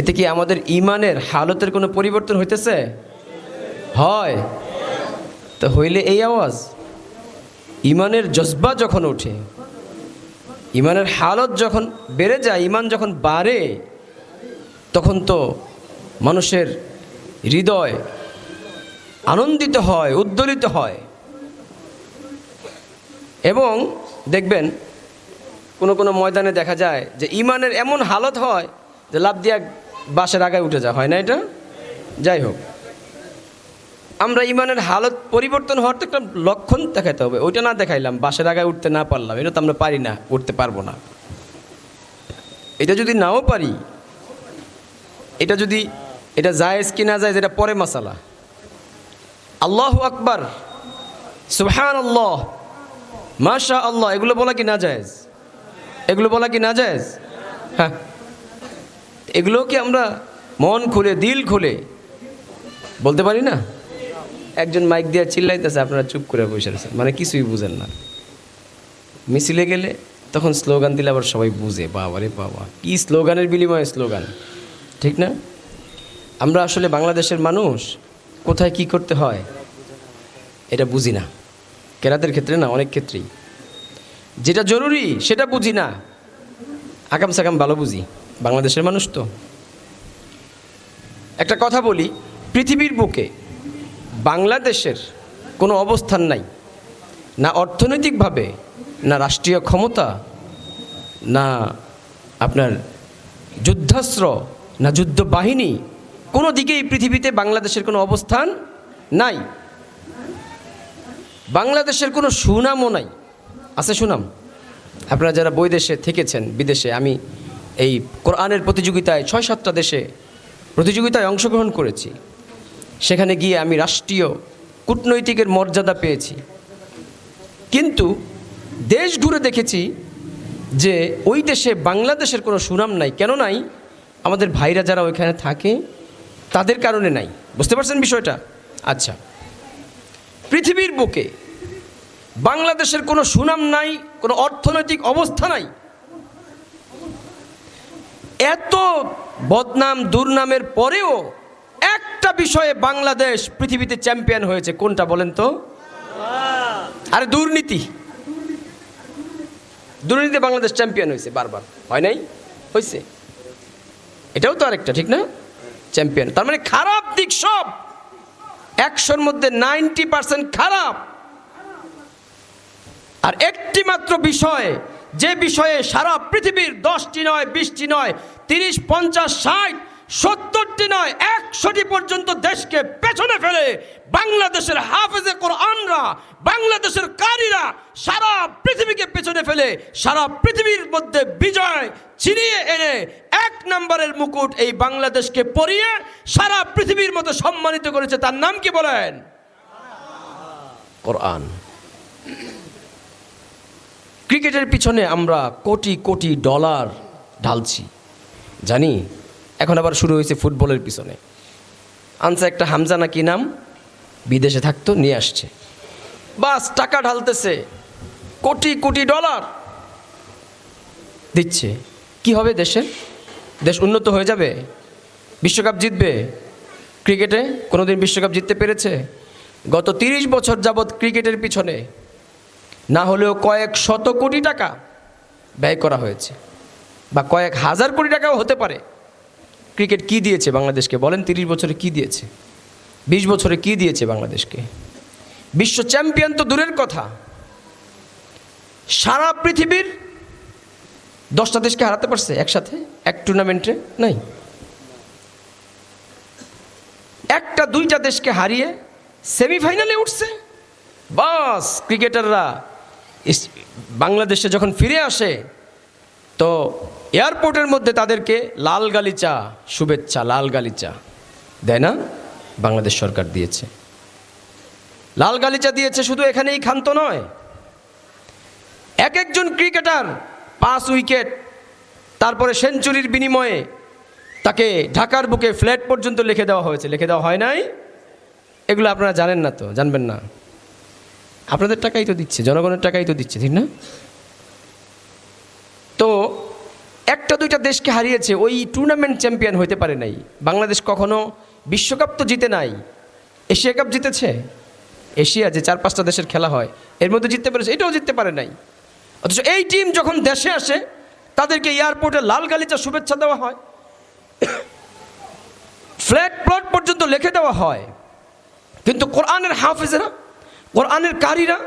এতে কি আমাদের ইমানের হালতের কোনো পরিবর্তন হইতেছে? হয়। তো হইলে এই আওয়াজ, ইমানের জজবা যখন ওঠে, ইমানের হালত যখন বেড়ে যায়, ইমান যখন বাড়ে, তখন তো মানুষের হৃদয় আনন্দিত হয়, উদ্দোলিত হয়। এবং দেখবেন, কোনো কোনো ময়দানে দেখা যায় যে ইমানের এমন হালত হয় যে লাভ দিয়া বাসের আগায় উঠে যায় হয় না এটা? যাই হোক। আমরা ইমানের হালত পরিবর্তন হওয়ার তো একটা লক্ষণ দেখাতে হবে। ওইটা না দেখাইলাম বাসের আগায় উঠতে না পারলাম। এটা তো আমরা পারি না, উঠতে পারব না। এটা যদি নাও পারি, এটা যদি, এটা জায়েজ কি না জায়েজ, এটা পরে মশালা আল্লাহ আকবার সুবহান আল্লাহ মাশা আল্লাহ এগুলো বলা কি না জায়েজ? এগুলো বলা কি না জায়েজ? হ্যাঁ। এগুলো কি আমরা মন খুলে, দিল খুলে বলতে পারি না? একজন মাইক দিয়ে চিল্লাইতেছে, আপনারা চুপ করে বসে আছেন। মানে কিছুই বুঝেন না। মিছিলে গেলে তখন স্লোগান দিলে আবার সবাই বুঝে বাবা রে বাবা, কি স্লোগানের বিনিময়ে স্লোগান, ঠিক না? আমরা আসলে বাংলাদেশের মানুষ, কোথায় কি করতে হয়, এটা বুঝি না। কেরাতের ক্ষেত্রে না, অনেক ক্ষেত্রেই। যেটা জরুরি, সেটা বুঝি না। আকাম সাকাম ভালো বুঝি। বাংলাদেশের মানুষ তো। একটা কথা বলি, পৃথিবীর বুকে বাংলাদেশের কোনো অবস্থান নাই, না অর্থনৈতিকভাবে, না রাষ্ট্রীয় ক্ষমতা, না আপনার যুদ্ধাস্ত্র, না যুদ্ধ বাহিনী কোনো দিকেই পৃথিবীতে বাংলাদেশের কোনো অবস্থান নাই। বাংলাদেশের কোনো সুনামও নাই। আছে সুনাম? আপনারা যারা বৈদেশে থেকেছেন, বিদেশে, আমি এই কোরআনের প্রতিযোগিতায় ছয় সাতটা দেশে প্রতিযোগিতায় অংশগ্রহণ করেছি। সেখানে গিয়ে আমি রাষ্ট্রীয় কূটনৈতিকের মর্যাদা পেয়েছি। কিন্তু দেশ ঘুরে দেখেছি যে ওই দেশে বাংলাদেশের কোনো সুনাম নাই। কেন নাই? আমাদের ভাইরা যারা ওইখানে থাকে, তাদের কারণে নাই। বুঝতে পারছেন বিষয়টা? আচ্ছা। পৃথিবীর বুকে বাংলাদেশের কোনো সুনাম নাই, কোনো অর্থনৈতিক অবস্থা নাই এত বদনাম, দুর্নামের পরেও একটা বিষয়ে বাংলাদেশ পৃথিবীতে চ্যাম্পিয়ন হয়েছে। কোনটা বলেন তো? আরে দুর্নীতি। দুর্নীতি বাংলাদেশ চ্যাম্পিয়ন হয়েছে বারবার। হয় নাই? হয়েছে। এটাও তো আরেকটা, ঠিক না? চ্যাম্পিয়ন। তার মানে খারাপ দিক সব। একশোর মধ্যে নাইনটি পার্সেন্ট খারাপ। আর একটি মাত্র বিষয় যে বিষয়ে সারা পৃথিবীর দশটি নয়, বিশটি নয়, তিরিশ, পঞ্চাশ, ষাট, সত্তরটি নয়, একশোটি পর্যন্ত দেশকে পেছনে ফেলে বাংলাদেশের হাফেজে কোরআনরা, বাংলাদেশের কারীরা সারা পৃথিবীকে পেছনে ফেলে, সারা পৃথিবীর মধ্যে বিজয় ছিনিয়ে এনে এক নম্বরের মুকুট এই বাংলাদেশকে পরিয়ে সারা পৃথিবীর মতো সম্মানিত করেছে। তার নাম কি বলেন? কোরআন। ক্রিকেটের পিছনে আমরা কোটি কোটি ডলার ঢালছি। জানি, এখন আবার শুরু হয়েছে ফুটবলের পিছনে। আনছে একটা হামজা নাকি নাম? বিদেশে থাকতো, নিয়ে আসছে। বাস, টাকা ঢালতেছে। কোটি কোটি ডলার। দিচ্ছে। কি হবে দেশের? দেশ উন্নত হয়ে যাবে? বিশ্বকাপ জিতবে? ক্রিকেটে কোনোদিন বিশ্বকাপ জিততে পেরেছে? গত তিরিশ বছর যাবৎ ক্রিকেটের পিছনে না হলেও কয়েক শত কোটি টাকা ব্যয় করা হয়েছে বা কয়েক হাজার কোটি টাকাও হতে পারে। ক্রিকেট কি দিয়েছে বাংলাদেশকে? বলেন তিরিশ বছরে কি দিয়েছে? বিশ বছরে কি দিয়েছে বাংলাদেশকে? বিশ্ব চ্যাম্পিয়ন তো দূরের কথা। সারা পৃথিবীর দশটা দেশকে হারাতে পারছে একসাথে? এক টুর্নামেন্টে নাই। একটা, দুইটা দেশকে হারিয়ে সেমিফাইনালে উঠছে। বাস, ক্রিকেটাররা বাংলাদেশে যখন ফিরে আসে, তো এয়ারপোর্টের মধ্যে তাদেরকে লাল গালিচা, শুভেচ্ছা, লাল গালিচা, দেয় না? বাংলাদেশ সরকার দিয়েছে। লাল গালিচা দিয়েছে শুধু এখানেই ক্ষান্ত নয়। এক একজন ক্রিকেটার পাঁচ উইকেট, তারপরে সেঞ্চুরির বিনিময়ে তাকে ঢাকার বুকে ফ্ল্যাট পর্যন্ত লিখে দেওয়া হয়েছে। লিখে দেওয়া হয় নাই? এগুলো আপনারা জানেন না তো? জানবেন না? আপনাদের টাকাই তো দিচ্ছে, জনগণের টাকাই তো দিচ্ছে, ঠিক না? তো একটা দুইটা দেশকে হারিয়েছে, ওই টুর্নামেন্ট চ্যাম্পিয়ন হতে পারে নাই। বাংলাদেশ কখনো বিশ্বকাপ তো জিতে নাই। এশিয়া কাপ জিতেছে? এশিয়া যে চার পাঁচটা দেশের খেলা হয়, এর মধ্যে জিততে পেরেছে, এটাও জিততে পারে নাই। অথচ এই টিম যখন দেশে আসে, তাদেরকে এয়ারপোর্টে লাল গালিচা শুভেচ্ছা দেওয়া হয়। ফ্ল্যাট প্লট পর্যন্ত লিখে দেওয়া হয়। কিন্তু কোরআনের হাফিজেরা কোরআনের কারীরা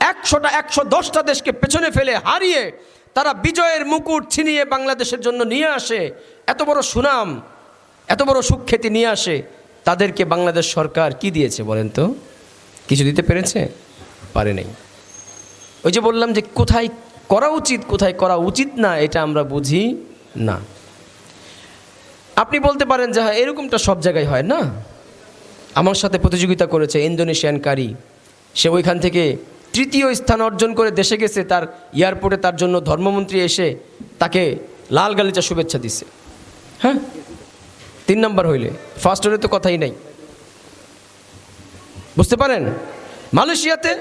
একশোটা, একশো দশটা দেশকে পেছনে ফেলে হারিয়ে তারা বিজয়ের মুকুট ছিনিয়ে বাংলাদেশের জন্য নিয়ে আসে। এত বড় সুনাম, এত বড় সুখ্যাতি নিয়ে আসে। তাদেরকে বাংলাদেশ সরকার কি দিয়েছে বলেন তো? কিছু দিতে পেরেছে? পারে নাই। ওই যে বললাম যে কোথায় করা উচিত, কোথায় করা উচিত না, এটা আমরা বুঝি না। আপনি বলতে পারেন যে হ্যাঁ এরকমটা সব জায়গায় হয় না? আমার সাথে প্রতিযোগিতা করেছে ইন্দোনেশিয়ান কারি। সে ওইখান থেকে তৃতীয় স্থান অর্জন করে দেশে গেছে, তার এয়ারপোর্টে তার জন্য ধর্মমন্ত্রী এসে তাকে লাল গালিচা শুভেচ্ছা দিছে। হ্যাঁ? তিন নম্বর হইলে ফার্স্ট হলে তো কথাই নাই। বুঝতে পারেন? মালয়েশিয়াতে,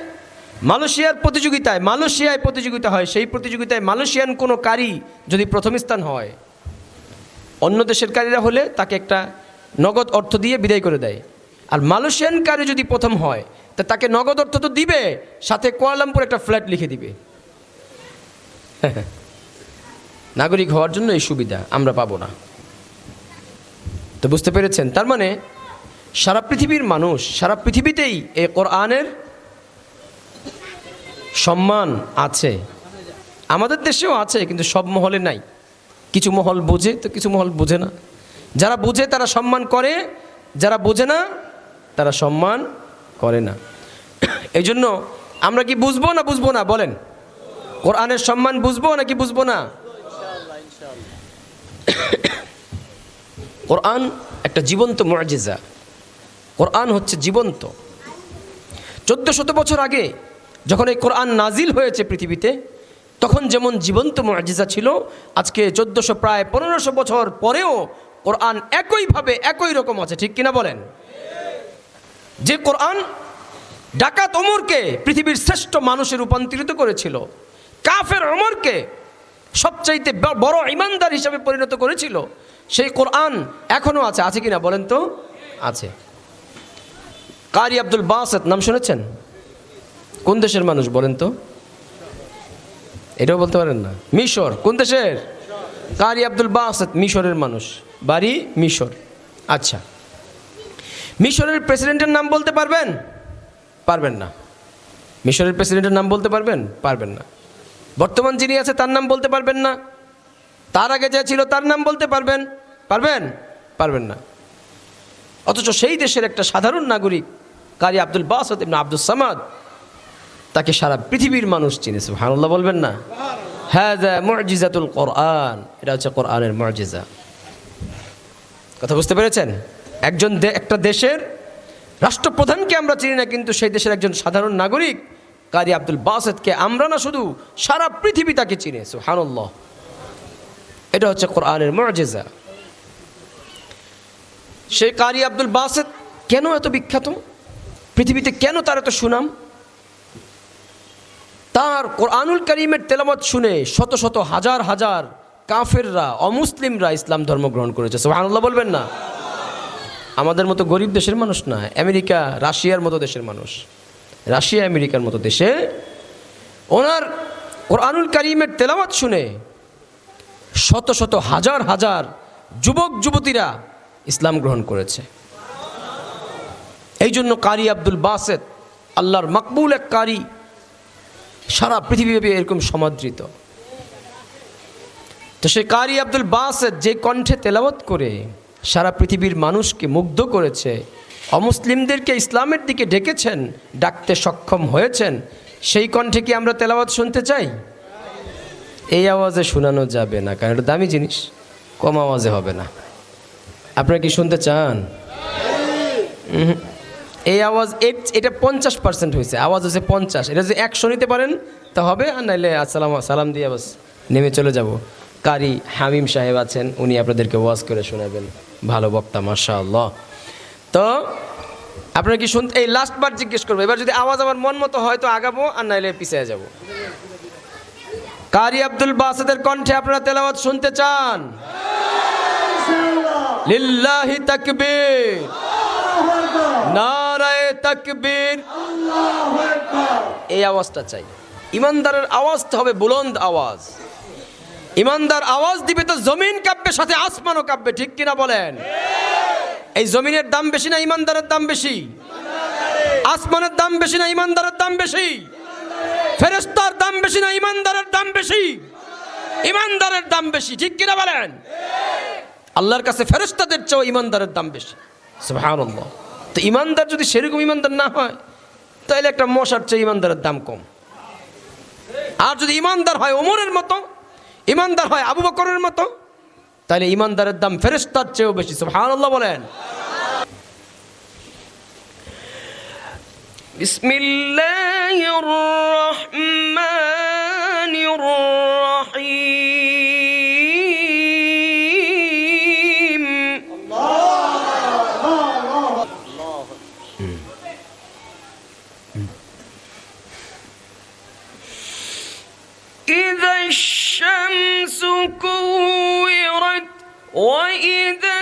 মালয়েশিয়ার প্রতিযোগিতায়, মালয়েশিয়ায় প্রতিযোগিতা হয়, সেই প্রতিযোগিতায় মালয়েশিয়ান কোনো কারি যদি প্রথম স্থান হয়, অন্য দেশের কারীরা হলে তাকে একটা নগদ অর্থ দিয়ে বিদায় করে দেয়। আর মালয়েশিয়ান কারি যদি প্রথম হয় তা তাকে নগদ অর্থ তো দিবে, সাথে কোয়ালামপুর একটা ফ্ল্যাট লিখে দিবে। নাগরিক হওয়ার জন্য এই সুবিধা আমরা পাবো না। তো বুঝতে পেরেছেন? তার মানে সারা পৃথিবীর মানুষ, সারা পৃথিবীতেই এই কোরআনের সম্মান আছে। আমাদের দেশেও আছে, কিন্তু সব মহলে নাই। কিছু মহল বোঝে, তো কিছু মহল বোঝে না। যারা বোঝে তারা সম্মান করে, যারা বোঝে না, তারা সম্মান করে না। এই জন্য আমরা কি বুঝব না বুঝব না? বলেন। কোরআনের সম্মান বুঝব নাকি বুঝব না? কোরআন একটা জীবন্ত মর্যাদা কোরআন হচ্ছে জীবন্ত। চোদ্দ শত বছর আগে যখন এই কোরআন নাজিল হয়েছে পৃথিবীতে, তখন যেমন জীবন্ত মর্যাদা ছিল, আজকে চোদ্দোশো, প্রায় পনেরোশো বছর পরেও কোরআন একইভাবে একই রকম আছে। ঠিক কিনা বলেন? যে কোরআন ডাকাত ওমরকে পৃথিবীর শ্রেষ্ঠ মানুষে রূপান্তরিত করেছিল। কাফের ওমরকে সবচাইতে বড় ইমানদার হিসাবে পরিণত করেছিল। সেই কোরআন এখনও আছে আছে কিনা বলেন তো? আছে। কারি আব্দুল বাসেত নাম শুনেছেন? কোন দেশের মানুষ বলেন তো? এটাও বলতে পারেন না। মিশর, কোন দেশের? কারি আব্দুল বাসেত মিশরের মানুষ। বাড়ি মিশর। আচ্ছা। মিশরের প্রেসিডেন্টের নাম বলতে পারবেন? পারবেন না। মিশরের প্রেসিডেন্টের নাম বলতে পারবেন? পারবেন না। বর্তমান যিনি আছে, তার নাম বলতে পারবেন না? তার আগে যে ছিল, তার নাম বলতে পারবেন? পারবেন? পারবেন না। অথচ সেই দেশের একটা সাধারণ নাগরিক, কারি আব্দুল বাসত ইবনে আব্দুল সামাদ, তাকে সারা পৃথিবীর মানুষ চিনেছে ভানুল্লাহ বলবেন না? হ্যাঁ মর্জিজাতুল কোরআন। এটা হচ্ছে কোরআনের মর্জিজা কথা বুঝতে পেরেছেন? একজন একটা দেশের রাষ্ট্রপ্রধানকে আমরা চিনি না, কিন্তু সেই দেশের একজন সাধারণ নাগরিক কারি আব্দুল বাসেদকে আমরা না শুধু সারা পৃথিবী তাকে চিনে সুহানুল্লাহ এটা হচ্ছে কোরআনের মর্যাদা সেই কারি আব্দুল বাসেদ কেন এত বিখ্যাত? পৃথিবীতে কেন তার এত সুনাম? তার কোরআনুল করিমের তেলামত শুনে শত শত হাজার হাজার কাফেররা, অমুসলিমরা ইসলাম ধর্ম গ্রহণ করেছে। সুবহানাল্লাহ বলবেন না। আমাদের মতো গরিব দেশের মানুষ না, আমেরিকা, রাশিয়ার মতো দেশের মানুষ। রাশিয়া, আমেরিকার মতো দেশে ওনার কোরআনুল করিমের তেলাওয়াত শুনে শত শত হাজার হাজার যুবক, যুবতীরা ইসলাম গ্রহণ করেছে। এই জন্য কারি আব্দুল বাসেদ, আল্লাহর মকবুল এক কারি, সারা পৃথিবীব্যাপী এরকম সমাদৃত। তো সে কারি আব্দুল বাসেদ যে কণ্ঠে তেলাওয়াত করে সারা পৃথিবীর মানুষকে মুগ্ধ করেছে। অমুসলিমদেরকে ইসলামের দিকে ডেকেছেন, ডাকতে সক্ষম হয়েছেন। সেই কণ্ঠে কি আমরা তেলাওয়াত শুনতে চাই? এই আওয়াজে শোনানো যাবে না, কারণ এটা দামি জিনিস, কম আওয়াজে হবে না। আপনারা কি শুনতে চান। এই আওয়াজ এটা পঞ্চাশ পার্সেন্ট হয়েছে, আওয়াজ হচ্ছে পঞ্চাশ। এটা যদি একশো নিতে পারেন, তা হবে, আর নাইলে আসসালাম, সালাম দিয়ে বাস নেমে চলে যাব। কারি হামিম সাহেব আছেন, উনি আপনাদেরকে ওয়াজ করে শোনাবেন। ভালো বক্তা মাশা আল্লাহ তো, আপনারা কি শুনতে এই লাস্ট বার জিজ্ঞেস করব। এবার যদি আওয়াজ আমার মন মতো হয় তো আগাবো, আর নাইলে পিছিয়ে যাব। কারি আব্দুল বাসাদের কণ্ঠে আপনারা তেলাওয়াত শুনতে চান? লিল্লাহি তাকবীর। নারায়ে তাকবীর। এই আওয়াজটা চাই। ইমানদারের আওয়াজটা হবে বুলন্দ আওয়াজ। ইমানদার আওয়াজ দিবে তো জমিন কাঁপবে, সাথে আসমানও কাঁপবে, ঠিক কিনা বলেন? এই জমিনের দাম বেশি না ইমানদারের দাম বেশি? আসমানের দাম বেশি না ইমানদারের দাম বেশি? ফেরেস্তার দাম বেশি না ইমানদারের দাম বেশি? ইমানদারের দাম বেশি, ঠিক কিনা বলেন? আল্লাহর কাছে ফেরেস্তাদের চেয়েও ইমানদারের দাম বেশি। তো ইমানদার যদি সেরকম ইমানদার না হয়, তাহলে একটা মশার চেয়ে ইমানদারের দাম কম। আর যদি ইমানদার হয় ওমরের মতো ইমানদার হয় আবু বকরের মতো তাহলে ইমানদারের দাম ফেরেস্তার চেয়েও বেশি। সুবহানাল্লাহ বলেন। বিসমিল্লাহির রহমানির كورت وإذا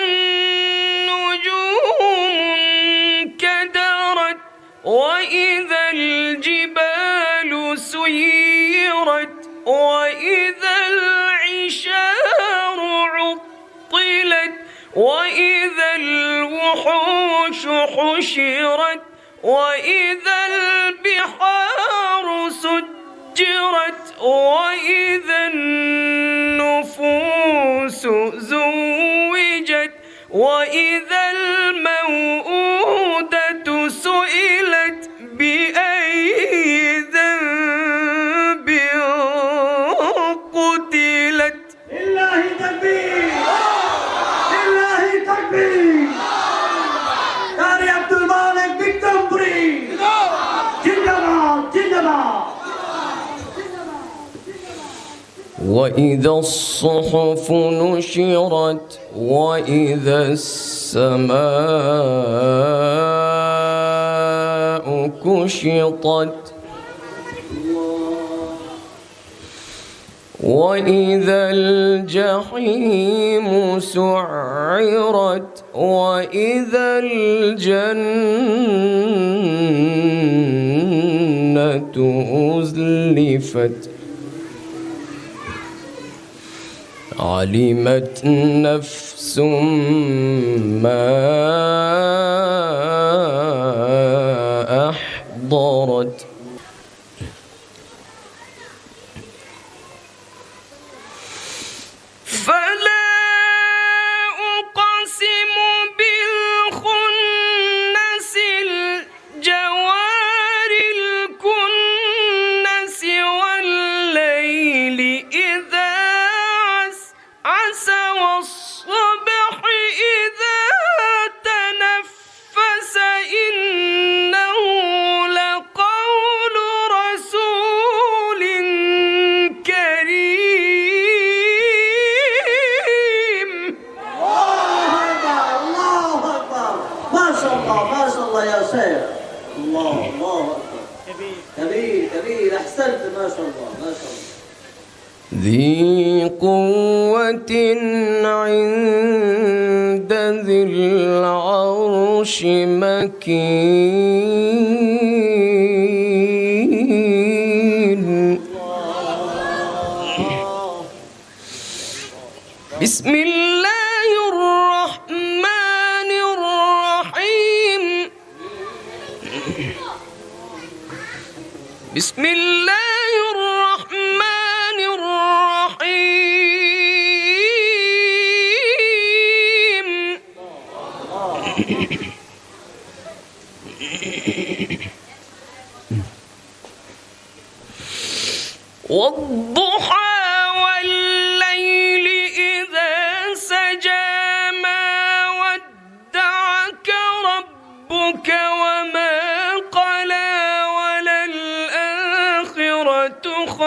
النجوم كدرت وإذا الجبال سيرت وإذا العشار عطلت وإذا الوحوش حشرت وإذا البحار سجرت وإذا النفوس زوجت وإذا الموءودة وإذا الصحف نشرت وإذا السماء كشطت وإذا الجحيم سعرت وإذا الجنة أزلفت علمت نفس ما أحضرت.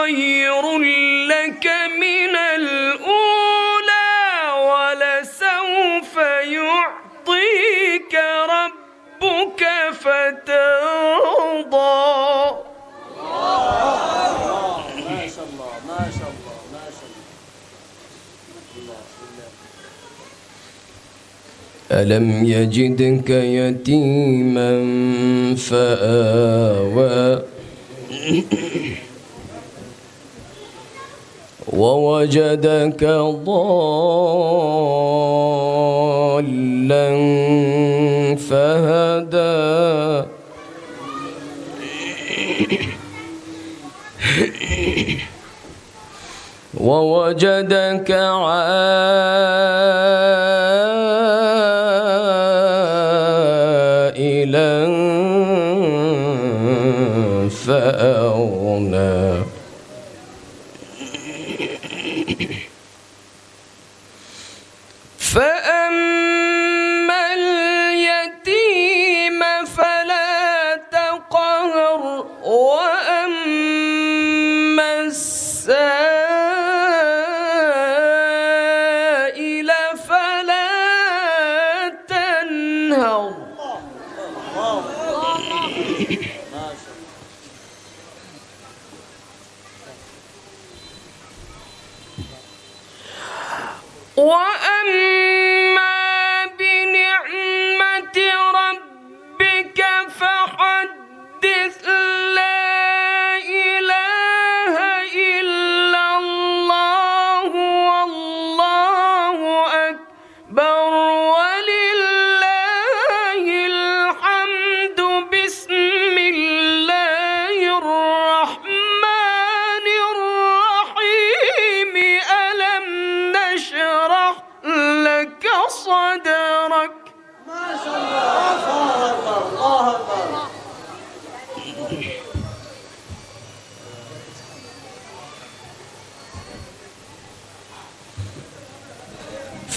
خير لك من الأولى ولسوف يعطيك ربك فترضى. ما شاء الله ما شاء الله ما شاء الله ألم يجدك يتيما فآوى. ووجدك ضالا فهدى. ووجدك عائلا فأغنى.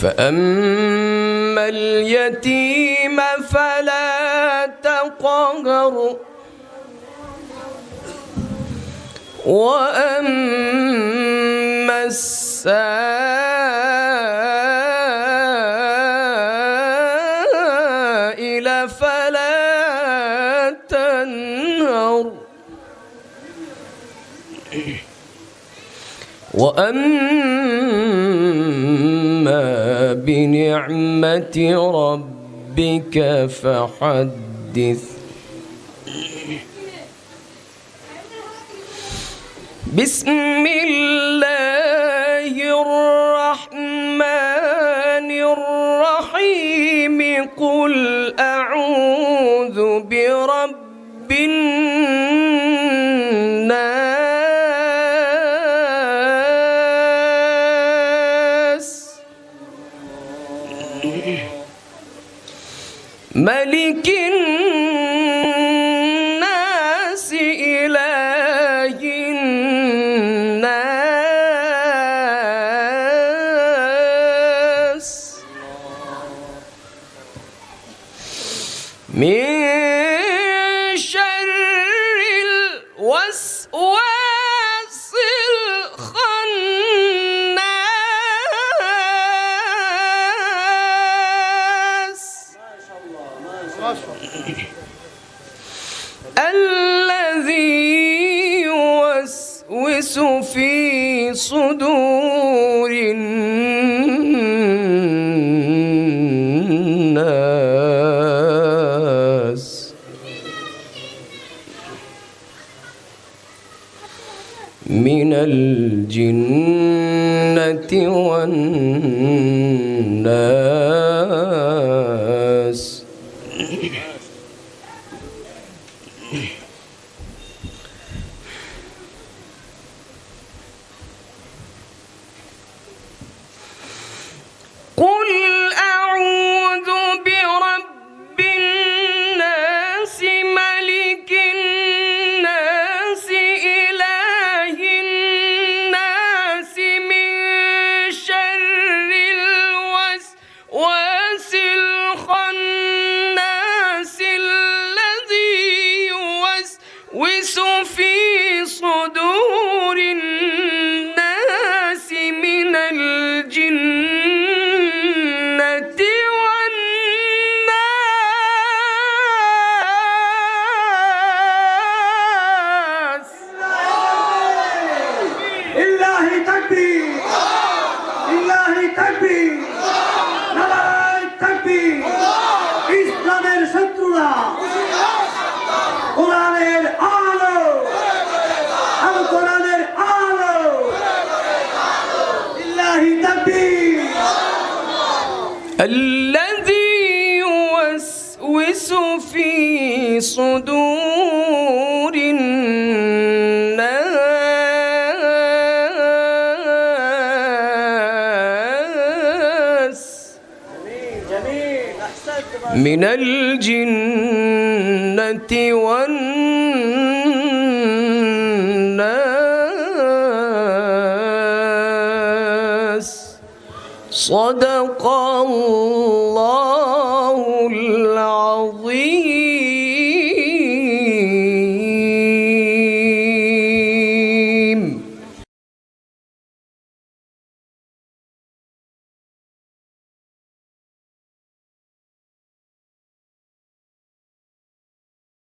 فأما اليتيم فلا تقهر وأما السائل فلا تنهر وأما بنعمة ربك فحدث. بسم الله الرحمن الرحيم. قل أعوذ برب من الجنة والناس. صدق الله